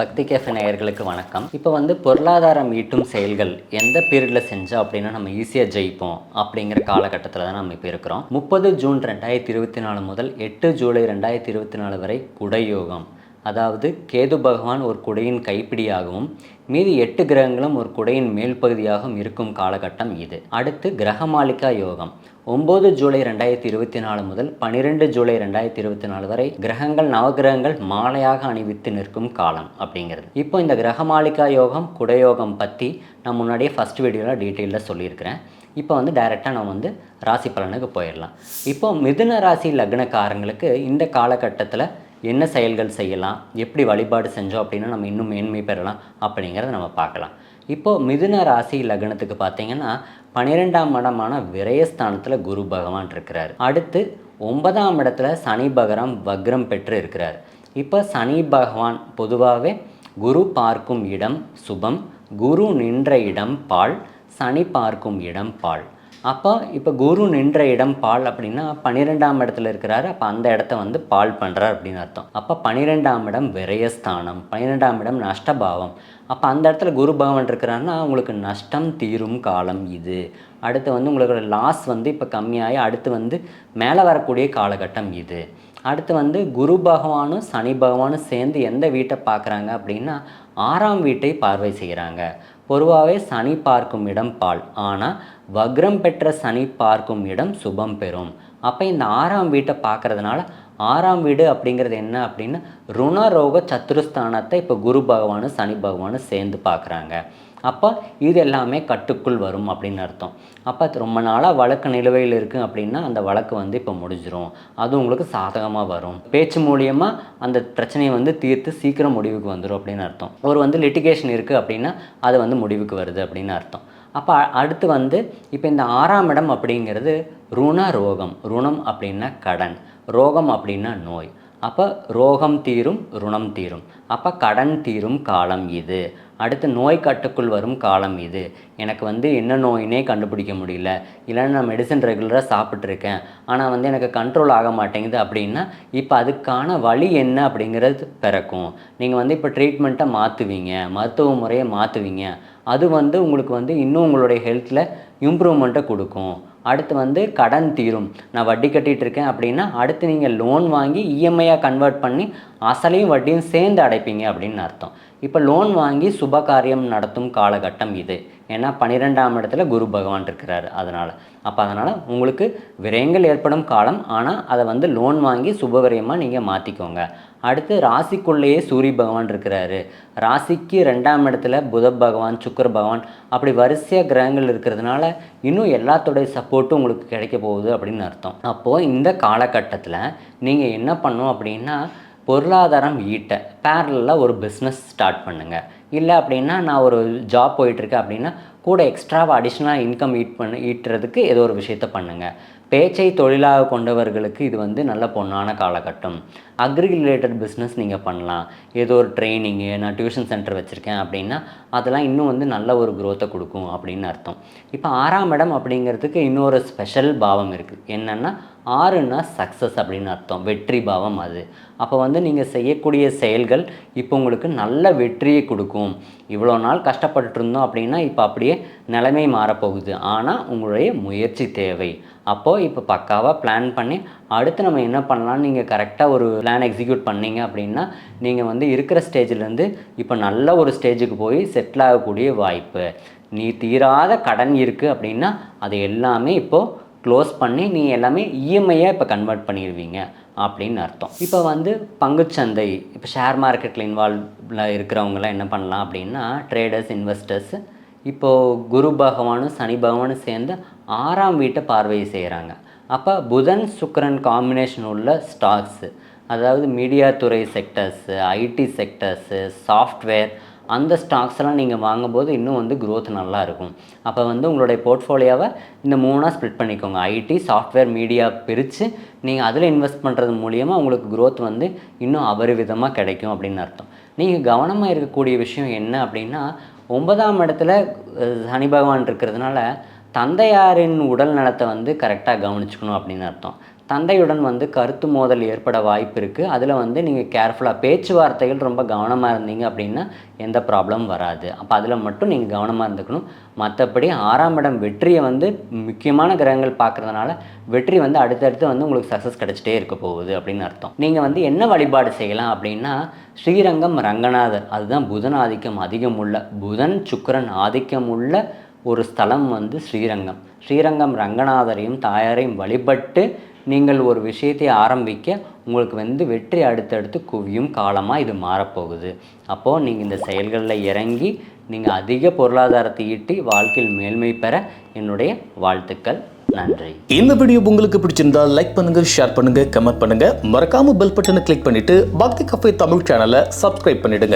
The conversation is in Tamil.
பக்தி கேஃபே நேயர்களுக்கு வணக்கம். இப்போ வந்து பொருளாதாரம் ஈட்டும் செயல்கள் எந்த பீரியடில் செஞ்சோம் அப்படின்னா நம்ம ஈஸியாக ஜெயிப்போம் அப்படிங்கிற காலகட்டத்தில் தான் நம்ம இப்போ இருக்கிறோம். முப்பது ஜூன் ரெண்டாயிரத்தி இருபத்தி நாலு முதல் எட்டு ஜூலை ரெண்டாயிரத்தி இருபத்தி நாலு வரை குடயோகம். அதாவது கேது பகவான் ஒரு குடையின் கைப்பிடியாகவும் மீதி எட்டு கிரகங்களும் ஒரு குடையின் மேல் பகுதியாகவும் இருக்கும் காலகட்டம் இது. அடுத்து கிரகமாளிகா யோகம். ஒம்பது ஜூலை ரெண்டாயிரத்தி இருபத்தி நாலு முதல் பன்னிரெண்டு ஜூலை ரெண்டாயிரத்தி இருபத்தி நாலு வரை கிரகங்கள் நவகிரகங்கள் மாலையாக அணிவித்து நிற்கும் காலம் அப்படிங்கிறது. இப்போ இந்த கிரகமாளிகா யோகம் குடயோகம் பற்றி நான் முன்னாடியே ஃபஸ்ட் வீடியோவில் டீட்டெயிலில் சொல்லியிருக்கிறேன். இப்போ வந்து டைரெக்டாக நம்ம வந்து ராசி பலனுக்கு போயிடலாம். இப்போ மிதுன ராசி லக்னக்காரங்களுக்கு இந்த காலகட்டத்தில் என்ன செயல்கள் செய்யலாம் எப்படி வழிபாடு செஞ்சோம் அப்படின்னா நம்ம இன்னும் மேன்மை பெறலாம் அப்படிங்கிறத நம்ம பார்க்கலாம். இப்போது மிதுன ராசி லக்னத்துக்கு பார்த்தீங்கன்னா பன்னிரெண்டாம் இடமான விரயஸ்தானத்தில் குரு பகவான் இருக்கிறார். அடுத்து ஒன்பதாம் இடத்துல சனி பகரம் வக்ரம் பெற்று இருக்கிறார். இப்போ சனி பகவான் பொதுவாகவே குரு பார்க்கும் இடம் சுபம் குரு நின்ற இடம் பால் சனி பார்க்கும் இடம் பால். அப்போ இப்போ குரு நின்ற இடம் பால் அப்படின்னா பன்னிரெண்டாம் இடத்துல இருக்கிறாரு அப்போ அந்த இடத்த வந்து பால் பண்ணுறார் அப்படின்னு அர்த்தம். அப்போ பன்னிரெண்டாம் இடம் விரயஸ்தானம் பன்னிரெண்டாம் இடம் நஷ்டபாவம். அப்போ அந்த இடத்துல குரு பகவான் இருக்கிறாருன்னா உங்களுக்கு நஷ்டம் தீரும் காலம் இது. அடுத்து வந்து உங்களுக்கு லாஸ் வந்து இப்போ கம்மியாகி அடுத்து வந்து மேலே வரக்கூடிய காலகட்டம் இது. அடுத்து வந்து குரு பகவானும் சனி பகவானும் சேர்ந்து எந்த வீட்டை பார்க்குறாங்க அப்படின்னா ஆறாம் வீட்டை பார்வை செய்கிறாங்க பொதுவாகவே சனி பார்க்கும் இடம் பால். ஆனால் வக்ரம் பெற்ற சனி பார்க்கும் இடம் சுபம் பெறும். அப்போ இந்த ஆறாம் வீட்டை பார்க்கறதுனால ஆறாம் வீடு அப்படிங்கிறது என்ன அப்படின்னா ருணரோக சத்துருஸ்தானத்தை இப்போ குரு பகவானும் சனி பகவானும் சேர்ந்து பார்க்குறாங்க. அப்போ இது எல்லாமே கட்டுக்குள் வரும் அப்படின்னு அர்த்தம். அப்போ அது ரொம்ப நாளாக வழக்கு நிலுவையில் இருக்குது அப்படின்னா அந்த வழக்கு வந்து இப்போ முடிஞ்சிரும். அது உங்களுக்கு சாதகமாக வரும். பேச்சு மூலியமாக அந்த பிரச்சனையை வந்து தீர்த்து சீக்கிரம் முடிவுக்கு வந்துடும் அப்படின்னு அர்த்தம். ஒரு வந்து லிட்டிகேஷன் இருக்குது அப்படின்னா அது வந்து முடிவுக்கு வருது அப்படின்னு அர்த்தம். அப்போ அடுத்து வந்து இப்போ இந்த ஆறாம் இடம் அப்படிங்கிறது ருண ரோகம். ருணம் அப்படின்னா கடன். ரோகம் அப்படின்னா நோய். அப்போ ரோகம் தீரும் ருணம் தீரும். அப்போ கடன் தீரும் காலம் இது. அடுத்து நோய் கட்டுக்குள் வரும் காலம் இது. எனக்கு வந்து என்ன நோயினே கண்டுபிடிக்க முடியல. இல்லைன்னா நான் மெடிசன் ரெகுலராக சாப்பிட்ருக்கேன் ஆனால் வந்து எனக்கு கண்ட்ரோல் ஆக மாட்டேங்குது அப்படின்னா இப்போ அதுக்கான வழி என்ன அப்படிங்கிறது பிறக்கும். நீங்கள் வந்து இப்போ ட்ரீட்மெண்ட்டை மாற்றுவீங்க மருத்துவ முறையை மாற்றுவீங்க அது வந்து உங்களுக்கு வந்து இன்னும் உங்களுடைய ஹெல்த்தில் இம்ப்ரூவ்மெண்ட்டை கொடுக்கும். அடுத்து வந்து கடன் தீரும். நான் வட்டி கட்டிகிட்டு இருக்கேன் அப்படின்னா அடுத்து நீங்கள் லோன் வாங்கி இஎம்ஐயாக கன்வெர்ட் பண்ணி அசலையும் வட்டியும் சேர்ந்து அடைப்பீங்க அப்படின்னு அர்த்தம். இப்போ லோன் வாங்கி சுப காரியம் நடத்தும் காலகட்டம் இது. ஏன்னா பன்னிரெண்டாம் இடத்துல குரு பகவான் இருக்கிறார் அதனால். அப்போ அதனால் உங்களுக்கு விரயங்கள் ஏற்படும் காலம். ஆனால் அதை வந்து லோன் வாங்கி சுபவிரயமாக நீங்கள் மாற்றிக்கோங்க அடுத்து ராசிக்குள்ளேயே சூரிய பகவான் இருக்கிறாரு. ராசிக்கு ரெண்டாம் இடத்துல புத பகவான் சுக்கிர பகவான் அப்படி வரிசையாக கிரகங்கள் இருக்கிறதுனால இன்னும் எல்லாத்தோடைய சப்போர்ட்டும் உங்களுக்கு கிடைக்க போகுது அப்படின்னு அர்த்தம். அப்போது இந்த காலகட்டத்தில் நீங்கள் என்ன பண்ணும் அப்படின்னா பொருளாதாரம் ஈட்ட பேரலில் ஒரு பிஸ்னஸ் ஸ்டார்ட் பண்ணுங்கள் இல்லை அப்படின்னா நான் ஒரு ஜாப் போயிட்டுருக்கேன் அப்படின்னா கூட எக்ஸ்ட்ராவாக அடிஷ்னலாக இன்கம் ஈட் பண்ண ஈட்டுறதுக்கு ஏதோ ஒரு விஷயத்த பண்ணுங்கள் பேச்சை தொழிலாக கொண்டவர்களுக்கு இது வந்து நல்ல பொண்ணான காலகட்டம். அக்ரி ரிலேட்டட் பிஸ்னஸ் நீங்கள் பண்ணலாம். ஏதோ ஒரு ட்ரைனிங்கு நான் டியூஷன் சென்டர் வச்சுருக்கேன் அப்படின்னா அதெல்லாம் இன்னும் வந்து நல்ல ஒரு குரோத்தை கொடுக்கும் அப்படின்னு அர்த்தம். இப்போ ஆறாம் இடம் அப்படிங்கிறதுக்கு இன்னொரு ஸ்பெஷல் பாவம் இருக்குது என்னென்னா ஆறுன்னா சக்ஸஸ் அப்படின்னு அர்த்தம். வெற்றி பாவம் அது. அப்போ வந்து நீங்கள் செய்யக்கூடிய செயல்கள் இப்போ உங்களுக்கு நல்ல வெற்றியை கொடுக்கும். இவ்வளோ நாள் கஷ்டப்பட்டு இருந்தோம் அப்படின்னா இப்போ அப்படியே நிலைமை மாறப்போகுது. ஆனால் உங்களுடைய முயற்சி தேவை. அப்போது இப்போ பக்காவாக பிளான் பண்ணி அடுத்து நம்ம என்ன பண்ணலாம்னு நீங்கள் கரெக்டாக ஒரு பிளான் எக்ஸிக்யூட் பண்ணீங்க அப்படின்னா நீங்கள் வந்து இருக்கிற ஸ்டேஜிலேருந்து இப்போ நல்ல ஒரு ஸ்டேஜுக்கு போய் செட்டில் ஆகக்கூடிய வாய்ப்பு. நீ தீராத கடன் இருக்குது அப்படின்னா அது எல்லாமே இப்போது க்ளோஸ் பண்ணி நீ எல்லாமே இஎம்ஐயாக இப்போ கன்வெர்ட் பண்ணிடுவீங்க அப்படின்னு அர்த்தம். இப்போ வந்து பங்குச்சந்தை இப்போ ஷேர் மார்க்கெட்டில் இன்வால்வ்ல இருக்கிறவங்களாம் என்ன பண்ணலாம் அப்படின்னா ட்ரேடர்ஸ் இன்வெஸ்டர்ஸ் இப்போது குரு பகவானும் சனி பகவானும் சேர்ந்து ஆறாம் வீட்டை பார்வை செய்கிறாங்க அப்போ புதன் சுக்கரன் காம்பினேஷன் உள்ள ஸ்டாக்ஸு அதாவது மீடியா துறை செக்டர்ஸு ஐடி செக்டர்ஸு சாஃப்ட்வேர் அந்த ஸ்டாக்ஸ் எல்லாம் நீங்கள் வாங்கும்போது இன்னும் வந்து க்ரோத் நல்லா இருக்கும் அப்போ வந்து உங்களுடைய போர்ட்ஃபோலியோவை இந்த மூணாக ஸ்ப்ளிட் பண்ணிக்கோங்க. ஐடி சாஃப்ட்வேர் மீடியா பிரித்து நீங்கள் அதில் இன்வெஸ்ட் பண்ணுறது மூலியமாக உங்களுக்கு க்ரோத் வந்து இன்னும் அபரிவிதமாக கிடைக்கும் அப்படின்னு அர்த்தம். நீங்கள் கவனமாக இருக்கக்கூடிய விஷயம் என்ன அப்படின்னா ஒன்பதாம் இடத்துல சனி பகவான் இருக்கிறதுனால தந்தையாரின் உடல் நலத்தை வந்து கரெக்டாக கவனிச்சுக்கணும் அப்படின்னு அர்த்தம். தந்தையுடன் வந்து கருத்து மோதல் ஏற்பட வாய்ப்பு இருக்குது அதில் வந்து நீங்கள் கேர்ஃபுல்லாக பேச்சுவார்த்தைகள் ரொம்ப கவனமாக இருந்தீங்க அப்படின்னா எந்த ப்ராப்ளமும் வராது. அப்போ அதில் மட்டும் நீங்கள் கவனமாக இருந்துக்கணும். மற்றபடி ஆறாம் இடம் வெற்றியை வந்து முக்கியமான கிரகங்கள் பார்க்குறதுனால வெற்றி வந்து அடுத்தடுத்து வந்து உங்களுக்கு சக்ஸஸ் கிடச்சிட்டே இருக்க போகுது அப்படின்னு அர்த்தம். நீங்கள் வந்து என்ன வழிபாடு செய்யலாம் அப்படின்னா ஸ்ரீரங்கம் ரங்கநாதர். அதுதான் புதன் ஆதிக்கம் அதிகம் உள்ள புதன் சுக்கரன் ஆதிக்கம் உள்ள ஒரு ஸ்தலம் வந்து ஸ்ரீரங்கம். ஸ்ரீரங்கம் ரங்கநாதரையும் தாயாரையும் வழிபட்டு நீங்கள் ஒரு விஷயத்தை ஆரம்பிக்க உங்களுக்கு வந்து வெற்றி அடுத்தடுத்து குவியும் காலமாக இது மாறப்போகுது. அப்போது நீங்கள் இந்த செயல்களில் இறங்கி நீங்கள் அதிக பொருளாதாரத்தை ஈட்டி வாழ்க்கையில் மேல்மை பெற என்னுடைய வாழ்த்துக்கள். நன்றி. இந்த வீடியோ உங்களுக்கு பிடிச்சிருந்தா லைக் பண்ணுங்க ஷேர் பண்ணுங்க கமெண்ட் பண்ணுங்க. மறக்காம பெல் பட்டனை கிளிக் பண்ணிட்டு பக்தி கஃபே தமிழ் சேனலை சப்ஸ்கிரைப் பண்ணிடுங்க.